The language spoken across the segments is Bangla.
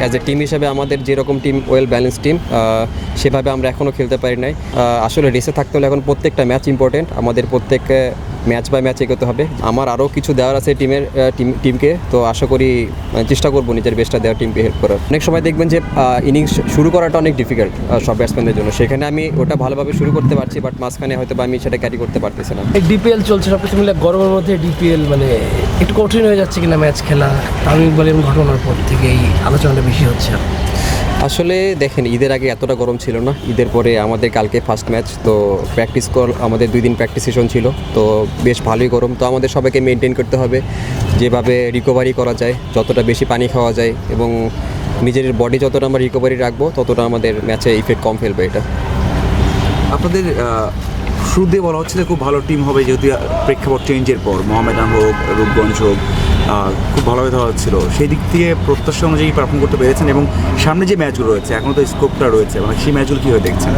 অ্যাজ এ টিম হিসাবে আমাদের যেরকম টিম ওয়েল ব্যালেন্স টিম সেভাবে আমরা এখনও খেলতে পারি নাই। আসলে রেসে থাকতে হলে এখন প্রত্যেকটা ম্যাচ ইম্পর্টেন্ট আমাদের প্রত্যেক ম্যাচ বাই ম্যাচ এগোতে হবে। আমার আরও কিছু দেওয়ার আছে টিমের টিম, টিমকে, তো আশা করি চেষ্টা করব নিজের বেস্টটা দেওয়ার টিমকে হেল্প করার। অনেক সময় দেখবেন যে ইনিংস শুরু করাটা অনেক ডিফিকাল্ট সব ব্যাটসম্যানদের জন্য। সেখানে আমি ওটা ভালোভাবে শুরু করতে পারছি বাট মাঝখানে হয়তো বা আমি সেটা ক্যারি করতে পারতেছি না। ডিপিএল চলছে সব কিছু মিলে গরমের মধ্যে ডিপিএল মানে একটু কঠিন হয়ে যাচ্ছে কিনা ম্যাচ খেলা আমি বলি ঘটনার পর থেকে এই আলোচনাটা বেশি হচ্ছে। আসলে দেখেন, ঈদের আগে এতটা গরম ছিল না। ঈদের পরে আমাদের কালকে ফার্স্ট ম্যাচ তো প্র্যাকটিস কর আমাদের দুই দিন প্র্যাকটিস সেশন ছিল, তো বেশ ভালোই গরম। তো আমাদের সবাইকে মেনটেন করতে হবে, যেভাবে রিকভারি করা যায়, যতটা বেশি পানি খাওয়া যায়, এবং নিজের বডি যতটা আমরা রিকভারি রাখব, ততটা আমাদের ম্যাচে ইফেক্ট কম ফেলবে এটা। আপনাদের শুরুতে বলা হচ্ছে যে খুব ভালো টিম হবে যেহেতু প্রেক্ষাপট চেঞ্জের পর, মোহামেডান হোক, রূপগঞ্জ হোক খুব ভালোভাবে ধরা হচ্ছিল সেই দিক থেকে প্রত্যাশা অনুযায়ী পারফর্ম করতে পেরেছেন এবং সামনে যে ম্যাচগুলো রয়েছে এখনও তো স্কোপটা রয়েছে মানে সেই ম্যাচগুলো কীভাবে দেখছেন?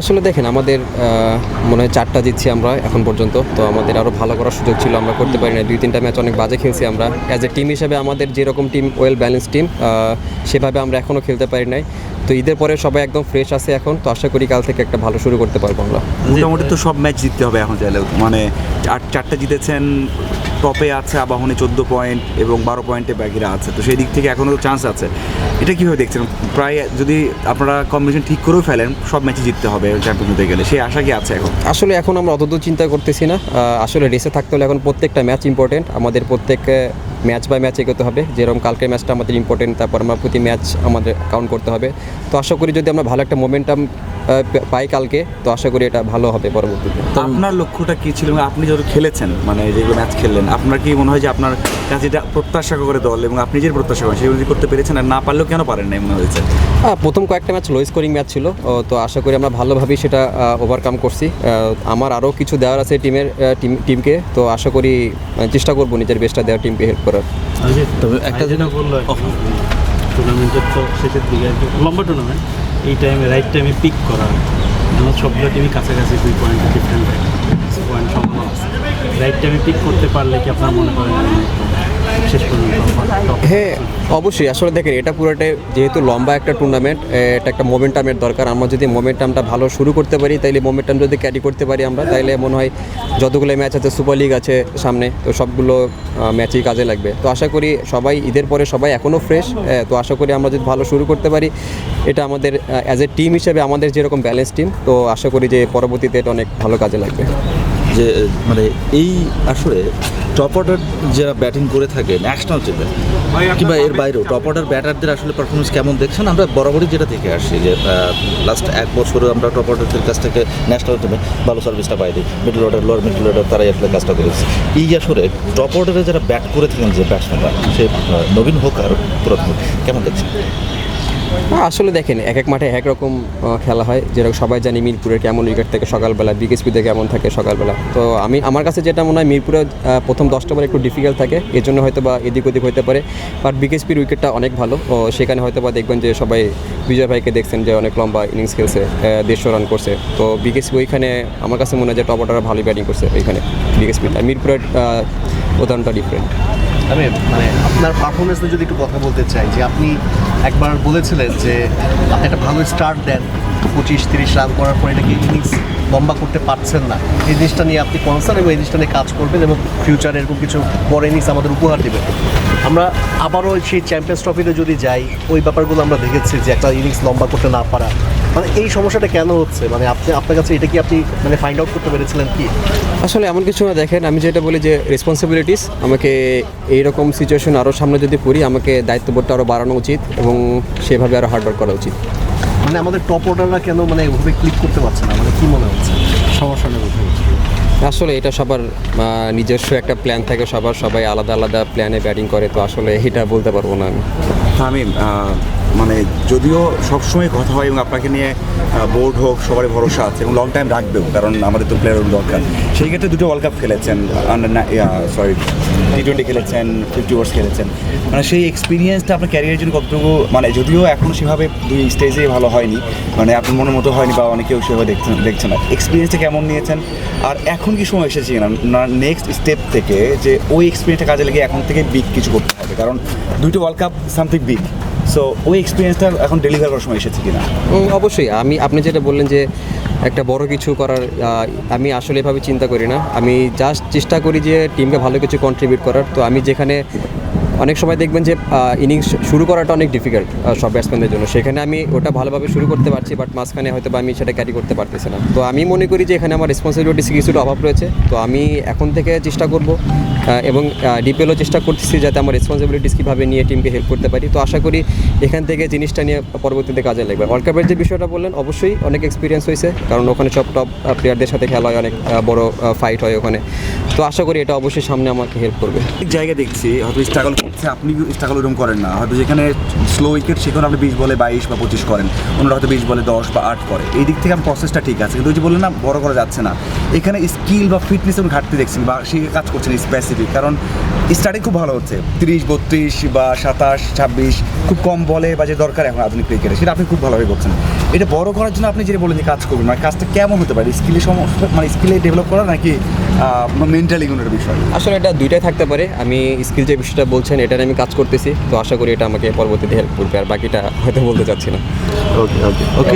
আসলে দেখেন আমাদের মনে হয় চারটা জিতছি আমরা এখন পর্যন্ত তো আমাদের আরও ভালো করার সুযোগ ছিল আমরা করতে পারি না দুই তিনটা ম্যাচ অনেক বাজে খেলছি আমরা। অ্যাজ এ টিম হিসেবে আমাদের যেরকম টিম ওয়েল ব্যালেন্স টিম সেভাবে আমরা এখনও খেলতে পারি নাই। তো ঈদের পরে সবাই একদম ফ্রেশ আছে এখন তো আশা করি কাল থেকে একটা ভালো শুরু করতে পারব আমরা। মোটামুটি তো সব ম্যাচ জিততে হবে এখন চাইলেও। মানে চার চারটা জিতেছেন টপে আছে আবাহনে চোদ্দ পয়েন্ট এবং বারো পয়েন্টে বাকিরা আছে। তো সেই দিক থেকে এখনও চান্স আছে। এটা কীভাবে দেখছেন? প্রায় যদি আপনারা কম্বিনেশন ঠিক করেও ফেলেন, সব ম্যাচে জিততে হবে চ্যাম্পিয়ন হতে গেলে। সেই আশা কি আছে এখন? আসলে এখন আমরা অতদূর চিন্তা করতেছি না। আসলে রেসে থাকতে হলে এখন প্রত্যেকটা ম্যাচ ইম্পর্টেন্ট আমাদের প্রত্যেক ম্যাচ বাই ম্যাচ এগোতে হবে। যেরকম কালকের ম্যাচটা আমাদের ইম্পর্টেন্ট তারপর আমরা প্রতি ম্যাচ আমাদের কাউন্ট করতে হবে। তো আশা করি যদি আমরা ভালো একটা মোমেন্টাম পাই কালকে তো আশা করি এটা ভালো হবে পরবর্তীতে। আপনার লক্ষ্যটা কি ছিল? এবং আপনি যখন খেলেছেন মানে যেগুলো ম্যাচ খেললেন আপনার কি মনে হয় যে আপনার কাছে যেটা প্রত্যাশা করে দল এবং আপনি যে প্রত্যাশা করেন সেগুলো করতে পেরেছেন আর না পারলেও কেন পারেন নাই মনে হয়েছে? হ্যাঁ প্রথম কয়েকটা ম্যাচ লো স্কোরিং ম্যাচ ছিল তো আশা করি আমরা ভালোভাবেই সেটা ওভারকাম করছি। আমার আরও কিছু দেওয়ার আছে টিমের টিম টিমকে তো আশা করি চেষ্টা করব নিজের বেস্টটা দেওয়ার টিমকে হেল্প করার। তবে একটা যেটা বলল টুর্নামেন্টের তো শেষের দিকে লম্বা টুর্নামেন্ট এই টাইমে রাইট টাইমে পিক করা। আমার সবগুলো টিমই কাছাকাছি দুই পয়েন্ট ডিফারেন্ট পয়েন্ট সম্ভব রাইট টাইমে পিক করতে পারলে কি আপনার মনে করেন হ্যাঁ অবশ্যই। আসলে দেখেন, এটা পুরোটাই যেহেতু লম্বা একটা টুর্নামেন্ট এটা একটা মোমেন্টামের দরকার। আমরা যদি মোমেন্টামটা ভালো শুরু করতে পারি, তাইলে মোমেন্টাম যদি ক্যারি করতে পারি আমরা, তাইলে মনে হয় যতগুলো ম্যাচ আছে সুপার লিগ আছে সামনে, তো সবগুলো ম্যাচই কাজে লাগবে। তো আশা করি সবাই, ঈদের পরে সবাই এখনও ফ্রেশ তো আশা করি আমরা যদি ভালো শুরু করতে পারি, এটা আমাদের অ্যাজ এ টিম হিসেবে আমাদের যেরকম ব্যালেন্স টিম তো আশা করি যে পরবর্তীতে এটা অনেক ভালো কাজে লাগবে। যে মানে এই আসলে টপ অর্ডার যারা ব্যাটিং করে থাকে ন্যাশনাল টিমে কিংবা এর বাইরেও টপ অর্ডার ব্যাটারদের আসলে পারফরমেন্স কেমন দেখছেন? আমরা বরাবরই যেটা দেখে আসছি যে লাস্ট এক বছরে আমরা টপ অর্ডারদের কাছ থেকে ন্যাশনাল টিমে ভালো সার্ভিসটা পাইনি। Middle order lower middle order তারাই আসলে কাজটা করেছে। এই আসলে টপ অর্ডারে যারা ব্যাট করে থাকেন যে ব্যাটসম্যানরা সে নবীন হোক আর পুরাতন কেমন দেখছেন? আসলে দেখেন, এক এক মাঠে এক রকম খেলা হয়। যেরকম সবাই জানি মিরপুরের কেমন উইকেট থাকে সকালবেলা, বিকেএসপিতে কেমন থাকে সকালবেলা। তো আমি, আমার কাছে যেটা মনে হয়, মিরপুরে প্রথম দশটা বলে একটু ডিফিকাল্ট থাকে। এর জন্য হয়তো বা এদিক ওদিক হতে পারে। বাট বিকেএসপির উইকেটটা অনেক ভালো। ও, সেখানে হয়তো বা দেখবেন যে সবাই বিজয় ভাইকে দেখছেন যে অনেক লম্বা ইনিংস খেলছে দেড়শো রান করছে। তো বিকেএসপি ওইখানে আমার কাছে মনে হয় যে টপ অর্ডার ভালোই ব্যাটিং করছে ওইখানে বিকেএসপি আর মিরপুরের উদাহরণটা ডিফারেন্ট আমি মানে আপনার পারফরমেন্স নিয়ে যদি একটু কথা বলতে চাই, যে আপনি একবার বলেছিলেন যে আপনি একটা ভালো স্টার্ট দেন পঁচিশ, তিরিশ রান করার পর এটাকে ইনিংস লম্বা করতে পারছেন না। এই জিনিসটা নিয়ে আপনি কনসার্ন এবং এই জিনিসটা নিয়ে কাজ করবেন এবং ফিউচারে এরকম কিছু বড় ইনিংস আমাদের উপহার দেবেন। আমরা আবারও সেই চ্যাম্পিয়ন্স ট্রফিতে যদি যাই ওই ব্যাপারগুলো আমরা দেখেছি যে একটা ইনিংস লম্বা করতে না পারা। মানে এই সমস্যাটা কেন হচ্ছে? মানে আপনি আপনার কাছে এটা কি আপনি মানে ফাইন্ড আউট করতে পেরেছিলেন কি? আসলে এমন কিছু না দেখেন আমি যেটা বলি যে রেসপন্সিবিলিটিস আমাকে এইরকম সিচুয়েশন আরও সামনে যদি পড়ি আমাকে দায়িত্ববোধটা আরও বাড়ানো উচিত এবং সেভাবে আরও হার্ডওয়ার্ক করা উচিত। মানে আমাদের টপ অর্ডাররা কেন মানে ওভাবে ক্লিক করতে পারছে না? মানে কী মনে হচ্ছে? সমস্যাটা কোথায়? আসলে এটা সবার নিজস্ব একটা প্ল্যান থাকে, সবার সবাই আলাদা আলাদা প্ল্যানে ব্যাটিং করে, তো আসলে এটা বলতে পারব না আমি। মানে যদিও সবসময় কথা হয় এবং আপনাকে নিয়ে বোর্ড হোক, সবারই ভরসা আছে এবং লং টাইম রাখবেও, কারণ আমাদের তো প্লেয়ার দরকার। সেই ক্ষেত্রে দুটো ওয়ার্ল্ড কাপ খেলেছেন সরি টি টোয়েন্টি খেলেছেন ফিফটি ওভার্স খেলেছেন। মানে সেই এক্সপিরিয়েন্সটা আপনার ক্যারিয়ারের জন্য কতটুকু মানে যদিও এখনও সেভাবে দুই স্টেজে ভালো হয়নি মানে আপনার মনের মতো হয়নি বা অনেকেও সেভাবে দেখছেন দেখছে না। এক্সপিরিয়েন্সটা কেমন নিয়েছেন? আর এখন কি সময় এসেছে না নেক্সট স্টেপ থেকে যে ওই এক্সপিরিয়েন্সটা কাজে লেগে এখন থেকে বিগ কিছু করতে হবে, কারণ দুইটা world cup something big so ওই এক্সপিরিয়েন্সটা এখন ডেলিভার করার সময় এসেছে কিনা? অবশ্যই। আমি, আপনি যেটা বললেন যে একটা বড় কিছু করার আমি আসলে এভাবে চিন্তা করি না। আমি জাস্ট চেষ্টা করি যে টিমকে ভালো কিছু কন্ট্রিবিউট করার। তো আমি যেখানে, অনেক সময় দেখবেন যে ইনিংস শুরু করাটা অনেক ডিফিকাল্ট সব ব্যাটসম্যানদের জন্য। সেখানে আমি ওটা ভালোভাবে শুরু করতে পারছি বাট মাঝখানে হয়তো বা আমি সেটা ক্যারি করতে পারতেছি না। তো আমি মনে করি যে এখানে আমার রেসপন্সিবিলিটি কিছুটা অভাব রয়েছে। তো আমি এখন থেকে চেষ্টা করব এবং ডিপিএলও চেষ্টা করতেছি যাতে আমার রেসপন্সিবিলিটিস কীভাবে নিয়ে টিমকে হেল্প করতে পারি। তো আশা করি এখান থেকে জিনিসটা নিয়ে পরবর্তীতে কাজে লাগবে। ওয়ার্ল্ড কাপের যে বিষয়টা বললেন, অবশ্যই অনেক এক্সপিরিয়েন্স হয়েছে, কারণ ওখানে সব টপ প্লেয়ারদের সাথে খেলা হয়, অনেক বড় ফাইট হয় ওখানে। তো আশা করি এটা অবশ্যই সামনে আমাকে হেল্প করবে। অনেক জায়গায় দেখছি, হয়তো স্ট্রাগল করছে, আপনি স্ট্রাগল ওরকম করেন না। হয়তো যেখানে স্লো উইকেট সেখানে আপনি বিশ বলে বাইশ বা পঁচিশ করেন। অন্যরা হয়তো বিশ বলে দশ বা আট করে। এই দিক থেকে আমার প্রসেসটা ঠিক আছে। কিন্তু ওই যে বললেন না, বড় করা যাচ্ছে না। এখানে স্কিল বা ফিটনেস এবং ঘাটতি দেখছেন বা সে কাজ করছেন স্পেসিফিক কারণ স্টার্টিং খুব ভালো হচ্ছে। তিরিশ বত্রিশ বা সাতাশ ছাব্বিশ খুব কম বলে বা যে দরকার এখন আধুনিক ক্রিকেটে সেটা আপনি খুব ভালোভাবে করছেন। এটা বড় করার জন্য আপনি যেটা বলেন যে কাজ করবেন মানে কাজটা কেমন হতে পারে? স্কিলের সমস্যা মানে স্কিলে ডেভেলপ করা নাকি মেন্টালি কোনো বিষয়? আসলে এটা দুইটাই থাকতে পারে। আমি স্কিল যে বিষয়টা বলছেন এটা নিয়ে আমি কাজ করতেছি। তো আশা করি এটা আমাকে পরবর্তীতে হেল্প করবে। আর বাকিটা হয়তো বলতে চাচ্ছি না। ওকে ওকে ওকে